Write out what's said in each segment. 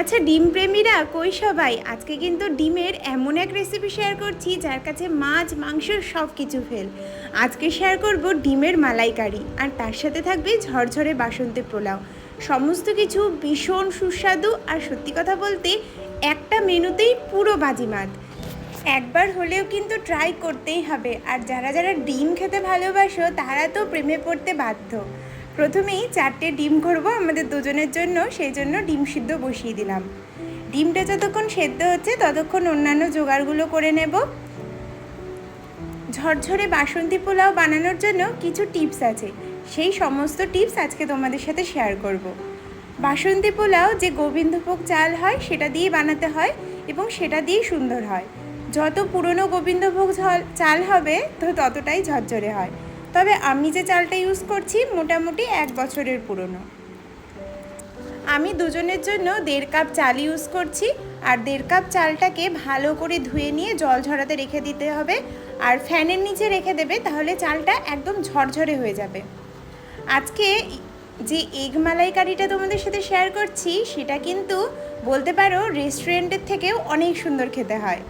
আচ্ছা ডিম প্রেমীরা কই সবাই? আজকে কিন্তু ডিমের এমন এক রেসিপি শেয়ার করছি যার কাছে মাছ, মাংস সব কিছু ফেল আজকে শেয়ার করব ডিমের মালাইকারি আর তার সাথে থাকবে ঝরঝরে বাসন্তী পোলাও। সমস্ত কিছু ভীষণ সুস্বাদু আর সত্যি কথা বলতে একটা মেনুতেই পুরো বাজিমাত। একবার হলেও কিন্তু ট্রাই করতেই হবে আর যারা যারা ডিম খেতে ভালোবাসো তারা তো প্রেমে পড়তে বাধ্য। প্রথমেই চারটে ডিম করব আমাদের দুজনের জন্য, সেই জন্য ডিম সিদ্ধ বসিয়ে দিলাম। ডিমটা যতক্ষণ সেদ্ধ হচ্ছে ততক্ষণ অন্যান্য জোগাড়গুলো করে নেব। ঝরঝরে বাসন্তী পোলাও বানানোর জন্য কিছু টিপস আছে, সেই সমস্ত টিপস আজকে তোমাদের সাথে শেয়ার করব। বাসন্তী পোলাও যে গোবিন্দভোগ চাল হয় সেটা দিয়ে বানাতে হয় এবং সেটা দিয়েই সুন্দর হয়। যত পুরনো গোবিন্দভোগ চাল হবে তো ততটাই ঝরঝরে হয়। তবে আমি যে চালটা ইউজ করছি মোটামুটি এক বছরের পুরনো। আমি দুজনের জন্য দেড় কাপ চাল ইউজ করছি আর দেড় কাপ চালটাকে ভালো করে ধুয়ে নিয়ে জল ঝরাতে রেখে দিতে হবে আর ফ্যানের নিচে রেখে দেবে তাহলে চালটা একদম ঝরঝরে হয়ে যাবে। আজকে যে এগ মালাইকারিটা তোমাদের সাথে শেয়ার করছি সেটা কিন্তু বলতে পারো রেস্টুরেন্টের থেকেও অনেক সুন্দর খেতে হয়।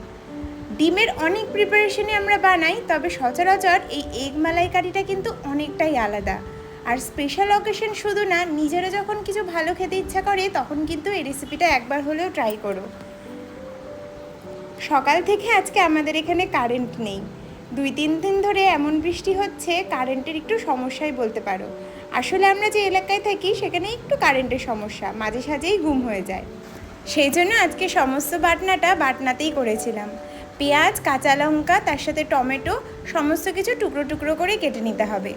ডিমের অনেক প্রিপারেশনে আমরা বানাই, তবে সচরাচর এই এগ মালাইকারিটা কিন্তু অনেকটাই আলাদা। আর স্পেশাল অকেশন শুধু না, নিজেরা যখন কিছু ভালো খেতে ইচ্ছা করে, তখন কিন্তু এই রেসিপিটা একবার হলেও ট্রাই করো। সকাল থেকে আজকে আমাদের এখানে কারেন্ট নেই। দুই তিন দিন ধরে এমন বৃষ্টি হচ্ছে কারেন্টের একটু সমস্যাই বলতে পারো। আসলে আমরা যে এলাকায় থাকি, সেখানে একটু কারেন্টের সমস্যা, মাঝে সাঝেই গুম হয়ে যায়। সেই জন্য আজকে সমস্ত বাটনাটা বাটনাতেই করেছিলাম। পেঁয়াজ, কাঁচা লঙ্কা, তার সাথে টমেটো, সমস্ত কিছু টুকরো টুকরো করে কেটে নিতে হবে।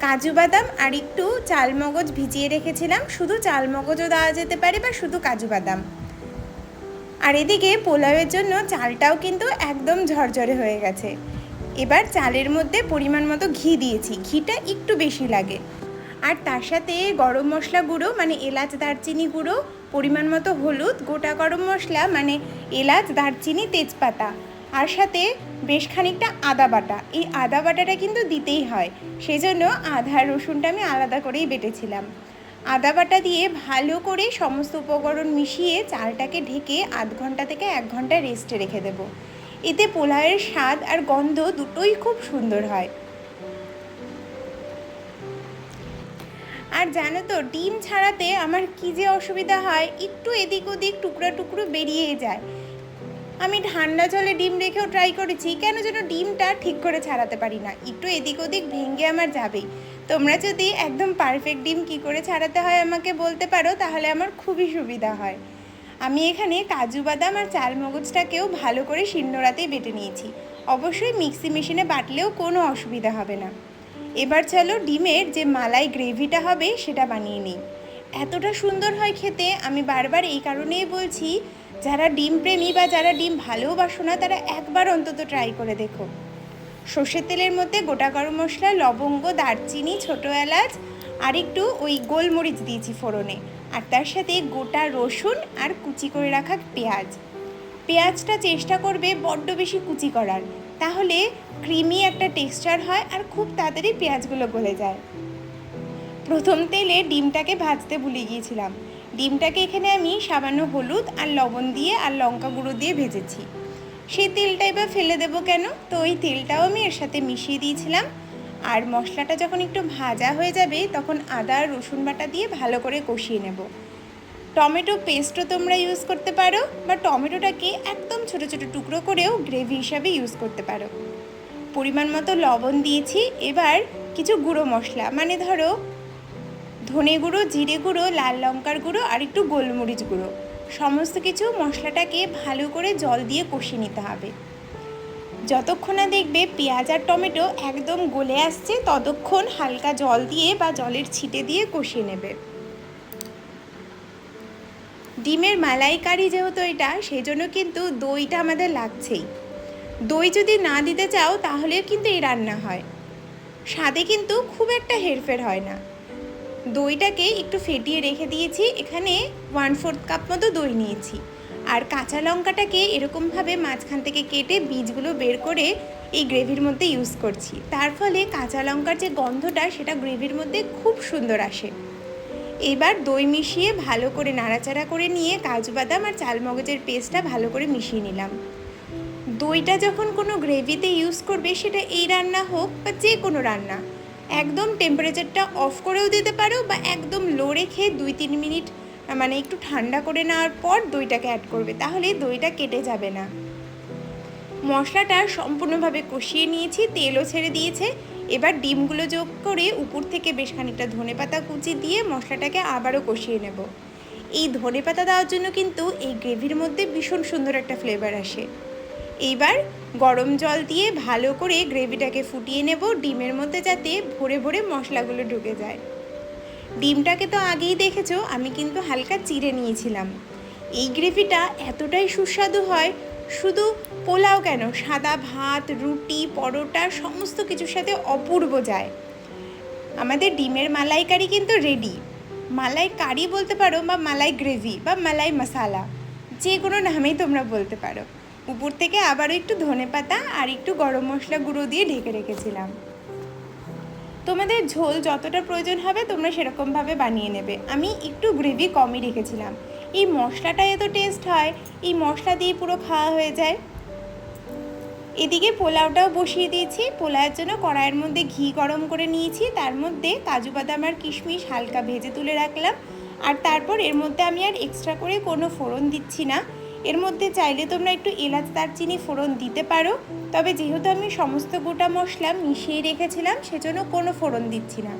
কাজু বাদাম আর একটু চালমগজ ভিজিয়ে রেখেছিলাম। শুধু চালমগজও দেওয়া যেতে পারে বা শুধু কাজু বাদাম। আর এদিকে পোলাওয়ের জন্য চালটাও কিন্তু একদম ঝরঝরে হয়ে গেছে। এবার চালের মধ্যে পরিমাণ মতো ঘি দিয়েছি। ঘিটা একটু বেশি লাগে। আর তার সাথে গরম মশলা গুঁড়ো মানে এলাচ দারচিনি গুঁড়ো, পরিমাণ মতো হলুদ, গোটা গরম মশলা মানে এলাচ, দারচিনি, তেজপাতা। আর সাথে বেশ খানিকটা আদা বাটা। এই আদা বাটাটা কিন্তু দিতেই হয়। সেজন্য আদা আর রসুনটা আমি আলাদা করেই বেটেছিলাম। আদা বাটা দিয়ে ভালো করে সমস্ত উপকরণ মিশিয়ে চালটাকে ঢেকে আধ ঘণ্টা থেকে এক ঘণ্টা রেস্টে রেখে দেব। এতে পোলাওয়ের স্বাদ আর গন্ধ দুটোই খুব সুন্দর হয়। আর জানো তো, ডিম ছাড়াতে আমার কী যে অসুবিধা হয়, একটু এদিক ওদিক টুকরো টুকরো বেরিয়ে যায়। আমি ঠান্ডা জলে ডিম রেখেও ট্রাই করেছি, কেন যেন ডিমটা ঠিক করে ছাড়াতে পারি না। একটু এদিক ওদিক ভেঙে আমার যাবেই। তোমরা যদি একদম পারফেক্ট ডিম কি করে ছাড়াতে হয় আমাকে বলতে পারো, তাহলে আমার খুবই সুবিধা হয়। আমি এখানে কাজু বাদাম আর চাল মগজটাকেও ভালো করে শিলনোড়াতেই বেটে নিয়েছি। অবশ্যই মিক্সি মেশিনে বাটলেও কোনো অসুবিধা হবে না। এবার চলো ডিমের যে মালাই গ্রেভিটা হবে, সেটা বানিয়ে নিই। এতটা সুন্দর হয় খেতে, আমি বারবার এই কারণেই বলছি যারা ডিম প্রেমী বা যারা ডিম ভালোবাসো না, তারা একবার অন্তত ট্রাই করে দেখো। সর্ষের তেলের মধ্যে গোটা গরম মশলা, লবঙ্গ, দারচিনি, ছোটো এলাচ, আর একটু ওই গোলমরিচ দিয়েছি ফোড়নে। আর তার সাথে গোটা রসুন আর কুচি করে রাখা পেঁয়াজ। পেঁয়াজটা চেষ্টা করবে বড্ড বেশি কুচি করার। তাহলে ক্রিমি একটা টেক্সচার হয় আর খুব তাড়াতাড়ি পেঁয়াজগুলো গলে যায়। প্রথম তেলে ডিমটাকে ভাজতে ভুলে গিয়েছিলাম। ডিমটাকে এখানে আমি সামান্য হলুদ আর লবণ দিয়ে আর লঙ্কা গুঁড়ো দিয়ে ভেজেছি। সেই তেলটা এবার ফেলে দেবো কেন? তো ওই তেলটাও আমি এর সাথে মিশিয়ে দিয়েছিলাম। আর মশলাটা যখন একটু ভাজা হয়ে যাবে, তখন আদা আর রসুন বাটা দিয়ে ভালো করে কষিয়ে নেব। টমেটো পেস্টও তোমরা ইউজ করতে পারো বা টমেটোটাকে একদম ছোট ছোট টুকরো করেও গ্রেভি হিসাবে ইউজ করতে পারো। পরিমাণ মতো লবণ দিয়েছি। এবার কিছু গুঁড়ো মশলা মানে ধরো ধনে গুঁড়ো, জিরে গুঁড়ো, লাল লঙ্কার গুঁড়ো আর একটু গোলমরিচ গুঁড়ো। সমস্ত কিছু মশলাটাকে ভালো করে জল দিয়ে কষিয়ে নিতে হবে। যতক্ষণ না দেখবে পেঁয়াজ আর টমেটো একদম গলে আসছে, ততক্ষণ হালকা জল দিয়ে বা জলের ছিটে দিয়ে কষিয়ে নেবে। ডিমের মালাইকারি যেহেতু এটা সেই জন্য কিন্তু দইটা আমাদের লাগছেই। দই যদি না দিতে চাও, তাহলেও কিন্তু এই রান্না হয়। স্বাদে কিন্তু খুব একটা হেরফের হয় না। দইটাকে একটু ফেটিয়ে রেখে দিয়েছি। এখানে ওয়ান ফোর্থ কাপ মতো দই নিয়েছি। আর কাঁচা লঙ্কাটাকে এরকমভাবে মাঝখান থেকে কেটে বীজগুলো বের করে এই গ্রেভির মধ্যে ইউজ করছি। তার ফলে কাঁচা লঙ্কার যে গন্ধটা, সেটা গ্রেভির মধ্যে খুব সুন্দর আসে। এবার দই মিশিয়ে ভালো করে নাড়াচাড়া করে নিয়ে কাজু বাদাম আর চালমগজের পেস্টটা ভালো করে মিশিয়ে নিলাম। দইটা যখন কোনো গ্রেভিতে ইউজ করবে, সেটা এই রান্না হোক বা যে কোনো রান্না একদম টেম্পারেচারটা অফ করেও দিতে পারো বা একদম লো রেখে দুই তিন মিনিট মানে একটু ঠান্ডা করে নেওয়ার পর দইটাকে অ্যাড করবে, তাহলে দইটা কেটে যাবে না। মশলাটা সম্পূর্ণভাবে কষিয়ে নিয়েছি, তেলও ছেড়ে দিয়েছে। এবার ডিমগুলো যোগ করে উপর থেকে বেশ খানিকটা ধনেপাতা কুচি দিয়ে মশলাটাকে আবারও কষিয়ে নেব। এই ধনেপাতা দেওয়ার জন্য কিন্তু এই গ্রেভির মধ্যে ভীষণ সুন্দর একটা ফ্লেভার আসে। এইবার গরম জল দিয়ে ভালো করে গ্রেভিটাকে ফুটিয়ে নেব। ডিমের মধ্যে যাতে ভরে ভরে মশলাগুলো ঢুকে যায়। ডিমটাকে তো আগেই দেখেছ, আমি কিন্তু হালকা চিড়ে নিয়েছিলাম। এই গ্রেভিটা এতটাই সুস্বাদু হয়, শুধু পোলাও কেন? সাদা ভাত, রুটি, পরোটা, সমস্ত কিছুর সাথে অপূর্ব যায়। আমাদের ডিমের মালাইকারি কিন্তু রেডি মালাই কারি বলতে পারো বা মালাই গ্রেভি বা মালাই মশালা যে কোনো নামেই তোমরা বলতে পারো। উপর থেকে আবারও একটু ধনেপাতা আর একটু গরম মশলা গুঁড়ো দিয়ে ঢেকে রেখেছিলাম। তোমাদের ঝোল যতটা প্রয়োজন হবে তোমরা সেরকমভাবে বানিয়ে নেবে। আমি একটু গ্রেভি কমই রেখেছিলাম। এই মশলাটা এত টেস্ট হয়, এই মশলা দিয়ে পুরো খাওয়া হয়ে যায়। এদিকে পোলাওটাও বসিয়ে দিয়েছি। পোলাওয়ের জন্য কড়াইয়ের মধ্যে ঘি গরম করে নিয়েছি। তার মধ্যে কাজু বাদাম আর কিশমিশ হালকা ভেজে তুলে রাখলাম। আর তারপর এর মধ্যে আমি আর এক্সট্রা করে কোনো ফোড়ন দিচ্ছি না। এর মধ্যে চাইলে তোমরা একটু এলাচ দারচিনি ফোড়ন দিতে পারো। তবে যেহেতু আমি সমস্ত গোটা মশলা মিশিয়ে রেখেছিলাম, সেজন্য কোনো ফোড়ন দিচ্ছি না।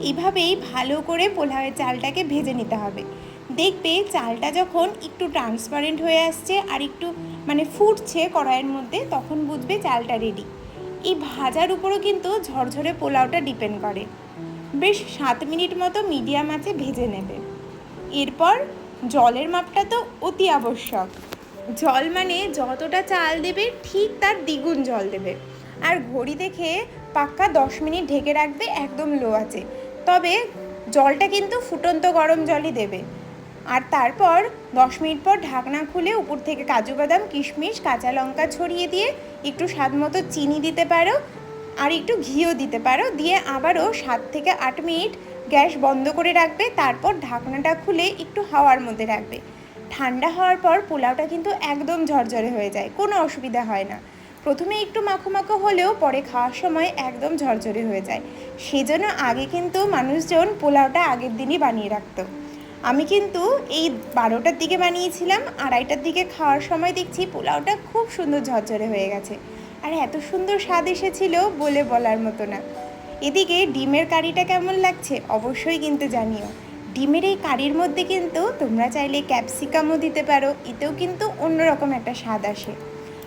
এইভাবেই ভালো করে পোলাওয়ের চালটাকে ভেজে নিতে হবে। দেখবে চালটা যখন একটু ট্রান্সপারেন্ট হয়ে আসছে আর একটু মানে ফুটছে কড়াইয়ের মধ্যে, তখন বুঝবে চালটা রেডি এই ভাজার উপরও কিন্তু ঝরঝরে পোলাওটা ডিপেন্ড করে। বেশ সাত মিনিট মতো মিডিয়াম আছে ভেজে নেবে। এরপর জলের মাপটা তো অতি আবশ্যক। জল মানে যতটা চাল দেবে, ঠিক তার দ্বিগুণ জল দেবে। আর ঘড়ি দেখে পাক্কা দশ মিনিট ঢেকে রাখবে একদম লো আছে। তবে জলটা কিন্তু ফুটন্ত গরম জলই দেবে। আর তারপর দশ মিনিট পর ঢাকনা খুলে উপর থেকে কাজু বাদাম, কিশমিশ, কাঁচা লঙ্কা ছড়িয়ে দিয়ে একটু স্বাদ মতো চিনি দিতে পারো। আর একটু ঘিও দিতে পারো। দিয়ে আবারও সাত থেকে আট মিনিট গ্যাস বন্ধ করে রাখবে, তারপর ঢাকনাটা খুলে একটু হাওয়ার মধ্যে রাখবে। ঠান্ডা হওয়ার পর পোলাওটা কিন্তু একদম ঝরঝরে হয়ে যায়, কোনো অসুবিধা হয় না। প্রথমে একটু মাখো মাখো হলেও পরে খাওয়ার সময় একদম ঝরঝরে হয়ে যায়। সেজন্য আগে কিন্তু মানুষজন পোলাওটা আগের দিনই বানিয়ে রাখতো। আমি কিন্তু এই বারোটার দিকে বানিয়েছিলাম, আড়াইটার দিকে খাওয়ার সময় দেখছি পোলাওটা খুব সুন্দর ঝরঝরে হয়ে গেছে। আর এত সুন্দর স্বাদ এসেছিল বলে বলার মতো না। এদিকে ডিমের কারিটা কেমন লাগছে অবশ্যই কিন্তু জানিও। ডিমের এই কারির মধ্যে কিন্তু তোমরা চাইলে ক্যাপসিকামও দিতে পারো, এতেও কিন্তু অন্যরকম একটা স্বাদ আসে।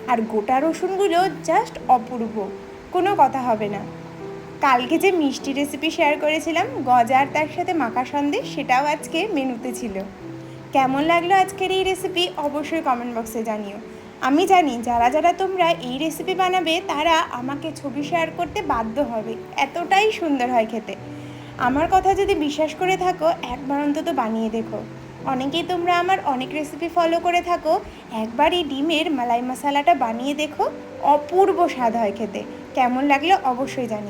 আর গোটা রসুনগুলো জাস্ট অপূর্ব, কোনো কথা হবে না। কালকে যে মিষ্টি রেসিপি শেয়ার করেছিলাম, গজা আর তার সাথে মাখা সন্দেশ, সেটাও আজকে মেনুতে ছিল। কেমন লাগল আজকের এই রেসিপি অবশ্যই কমেন্ট বক্সে জানিও। আমি জানি যারা যারা তোমরা এই রেসিপি বানাবে, তারা আমাকে ছবি শেয়ার করতে বাধ্য হবে। এতটাই সুন্দর হয় খেতে। আমার কথা যদি বিশ্বাস করে থাকো, একবার অন্তত বানিয়ে দেখো। অনেকেই তোমরা আমার অনেক রেসিপি ফলো করে থাকো, একবার এই ডিমের মালাই মশালাটা বানিয়ে দেখো। অপূর্ব স্বাদ হয় খেতে। কেমন লাগল অবশ্যই জানি।